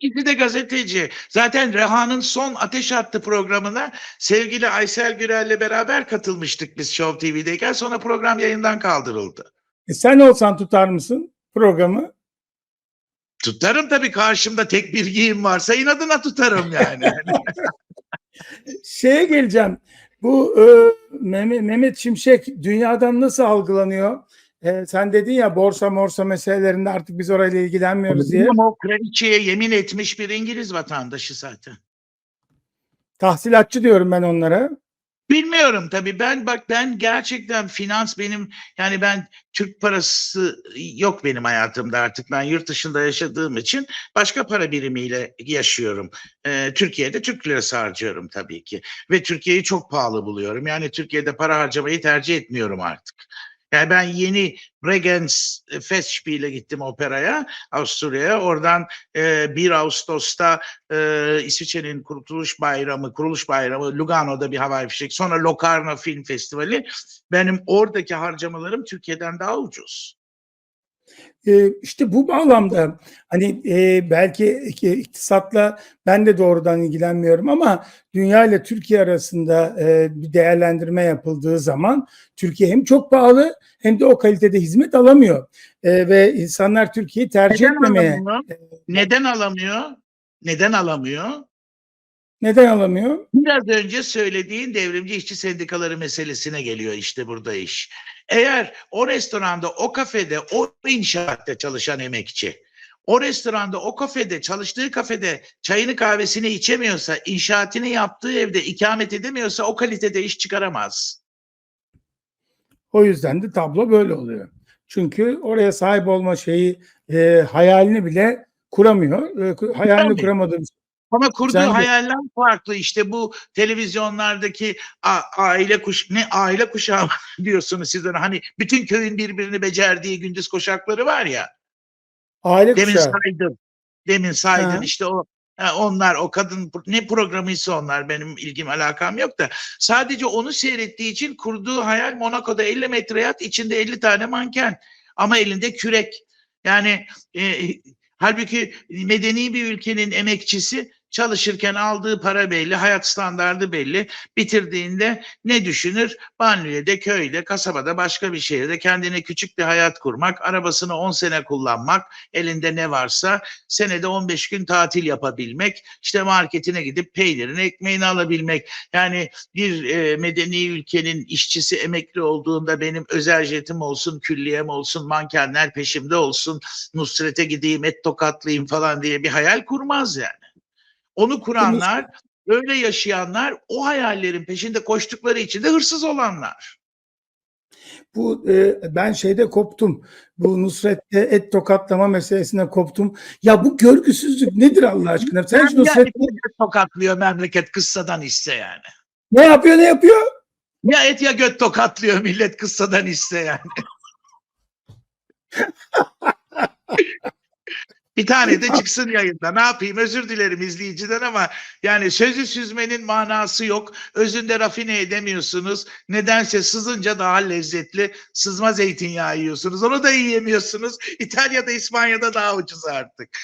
ikisi de gazeteci. Zaten Reha'nın son Ateş Hattı programına sevgili Aysel Gürel'le beraber katılmıştık biz Show TV'deyken. Sonra program yayından kaldırıldı. E sen olsan tutar mısın programı? Tutarım tabii karşımda tek bir giyim varsa inadına tutarım yani. Şeye geleceğim. Bu e, Mehmet, Mehmet Şimşek dünyadan nasıl algılanıyor? E, sen dedin ya borsa morsa meselelerinde artık biz orayla ilgilenmiyoruz diye. Ama o kraliçeye yemin etmiş bir İngiliz vatandaşı zaten. Tahsilatçı diyorum ben onlara. Bilmiyorum tabii ben bak ben gerçekten finans benim yani ben Türk parası yok benim hayatımda artık ben yurt dışında yaşadığım için başka para birimiyle yaşıyorum. Ee, Türkiye'de Türk lirası harcıyorum tabii ki ve Türkiye'yi çok pahalı buluyorum yani Türkiye'de para harcamayı tercih etmiyorum artık. Yani ben yeni Bregenz Festspiel'e gittim operaya Avusturya'ya. Oradan e, 1 Ağustos'ta e, İsviçre'nin Kurtuluş Bayramı, Kuruluş Bayramı Lugano'da bir havai fişek. Sonra Locarno Film Festivali. Benim oradaki harcamalarım Türkiye'den daha ucuz. E, işte bu bağlamda hani e, belki iktisatla ben de doğrudan ilgilenmiyorum ama dünya ile Türkiye arasında e, bir değerlendirme yapıldığı zaman Türkiye hem çok pahalı hem de o kalitede hizmet alamıyor E, ve insanlar Türkiye'yi tercih Neden etmemeye alamıyor? Neden alamıyor? Neden alamıyor? Neden alamıyor? Biraz önce söylediğin devrimci işçi sendikaları meselesine geliyor işte burada iş. Eğer o restoranda, o kafede, o inşaatta çalışan emekçi, o restoranda, o kafede, çalıştığı kafede çayını kahvesini içemiyorsa, inşaatını yaptığı evde ikamet edemiyorsa o kalitede iş çıkaramaz. O yüzden de tablo böyle oluyor. Çünkü oraya sahip olma şeyi e, hayalini bile kuramıyor. E, hayalini Tabii. kuramadığı Ama kurduğu Sen de- hayaller farklı. İşte bu televizyonlardaki a- aile kuş ne aile kuşağı diyorsunuz siz ona. Hani bütün köyün birbirini becerdiği gündüz koşakları var ya. aile Demin kuşağı. saydım. Demin saydın Ha. işte o ha, onlar o kadın ne programıysa onlar benim ilgim alakam yok da sadece onu seyrettiği için kurduğu hayal Monaco'da 50 metre yat içinde 50 tane manken ama elinde kürek. Yani e, halbuki medeni bir ülkenin emekçisi çalışırken aldığı para belli, hayat standardı belli. Bitirdiğinde ne düşünür? Banliyöde, köyde, kasabada, başka bir şehirde kendine küçük bir hayat kurmak, arabasını 10 sene kullanmak, elinde ne varsa senede 15 gün tatil yapabilmek, işte marketine gidip peynirini, ekmeğini alabilmek. Yani bir e, medeni ülkenin işçisi emekli olduğunda benim özel jetim olsun, külliyem olsun, mankenler peşimde olsun, Nusret'e gideyim, et tokatlayayım falan diye bir hayal kurmaz yani. Onu kuranlar, öyle yaşayanlar, o hayallerin peşinde koştukları için de hırsız olanlar. Bu e, ben şeyde koptum. Bu Nusret'te et tokatlama meselesine koptum. Ya bu görgüsüzlük nedir Allah aşkına? Sen şu Ya Nusret et tokatlıyor memleket kıssadan iste yani. ne yapıyor ne yapıyor? Ya et ya göt tokatlıyor millet kıssadan iste yani. Bir tane de çıksın yayında. Ne yapayım? Özür dilerim izleyiciden ama yani sözü süzmenin manası yok. Özünde rafine edemiyorsunuz. Nedense sızınca daha lezzetli sızma zeytinyağı yiyorsunuz. Onu da yiyemiyorsunuz. İtalya'da, İspanya'da daha ucuz artık.